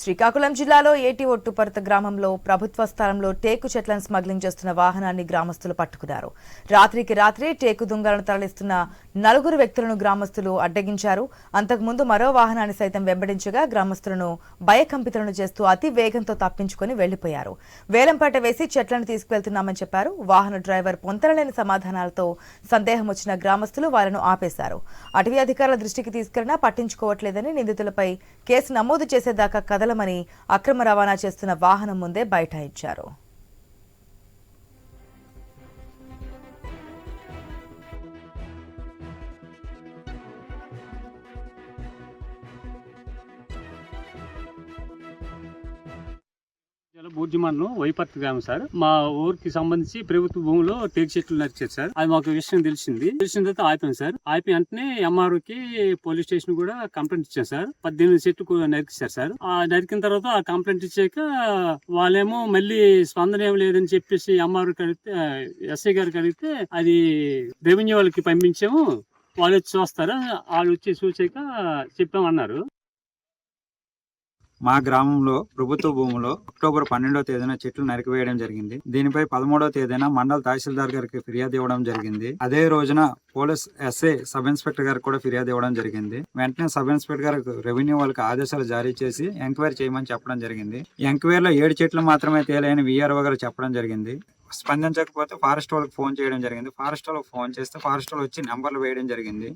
శ్రీకాకుళం జిల్లాలో ఏటి ఒట్టుపర్త గ్రామంలో ప్రభుత్వ స్థలంలో టేకు చెట్లను స్మగ్లింగ్ చేస్తున్న వాహనాన్ని గ్రామస్తులు పట్టుకున్నారు. రాత్రికి రాత్రి టేకు దుంగలను తరలిస్తున్న నలుగురు వ్యక్తులను గ్రామస్తులు అడ్డగించారు. అంతకుముందు మరో వాహనాన్ని సైతం వెంబడించగా గ్రామస్తులను భయకంపితులను చేస్తూ అతి వేగంతో తప్పించుకుని వెళ్ళిపోయారు వేలంపాట వేసి చెట్లను తీసుకువెళ్తున్నామని చెప్పారు. వాహన డ్రైవర్ పొంతనలేని సమాధానాలతో సందేహం వచ్చిన గ్రామస్తులు వారిని ఆపేశారు. అటవీ అధికారుల దృష్టికి తీసుకెళ్ళినా పట్టించుకోవట్లేదని నిందితులపై కేసు నమోదు చేసేదాకా కదలమని అక్రమ రవాణా చేస్తున్న వాహనం ముందే బైఠాయించారు. జిల్లా వైపర్తి గ్రామం సార్. మా ఊరికి సంబంధించి ప్రభుత్వ భూమిలో టేకు చెట్లు నచ్చారు సార్. అది మాకు విషయం తెలిసింది. తెలిసిన తర్వాత ఆపాం సార్. ఆపి వెంటనే ఎంఆర్ఓ కి పోలీస్ స్టేషన్ కూడా కంప్లైంట్ ఇచ్చాం సార్. పద్దెనిమిది చెట్లు నరికిస్తారు సార్. ఆ నరికిన తర్వాత ఆ కంప్లైంట్ ఇచ్చాక వాళ్ళేమో మళ్ళీ స్పందన ఏం లేదని చెప్పేసి ఎంఆర్ఓ కడిగితే ఎస్ఐ గారు కడిగితే అది రెవెన్యూ వాళ్ళకి పంపించాము. వాళ్ళు వచ్చి చూస్తారా? వాళ్ళు వచ్చి చూసాక చెప్పామన్నారు. మా గ్రామంలో ప్రభుత్వ భూములో అక్టోబర్ పన్నెండవ తేదీన చెట్లు నరికివేయడం జరిగింది. దీనిపై పదమూడవ తేదీన మండల తహసీల్దార్ గారికి ఫిర్యాదు ఇవ్వడం జరిగింది. అదే రోజున పోలీస్ ఎస్ఐ సబ్ ఇన్స్పెక్టర్ గారికి కూడా ఫిర్యాదు ఇవ్వడం జరిగింది. వెంటనే సబ్ ఇన్స్పెక్టర్ గారికి రెవెన్యూ వాళ్ళకి ఆదేశాలు జారీ చేసి ఎంక్వైరీ చేయమని చెప్పడం జరిగింది. ఎంక్వైరీలో ఏడు చెట్లు మాత్రమే తేలాయని విఆర్ఓ గారు చెప్పడం జరిగింది. స్పందించకపోతే ఫారెస్ట్ వాళ్ళకి ఫోన్ చేయడం జరిగింది. ఫారెస్ట్ వాళ్ళకి ఫోన్ చేస్తే ఫారెస్ట్ వాళ్ళు వచ్చి నెంబర్లు వేయడం జరిగింది.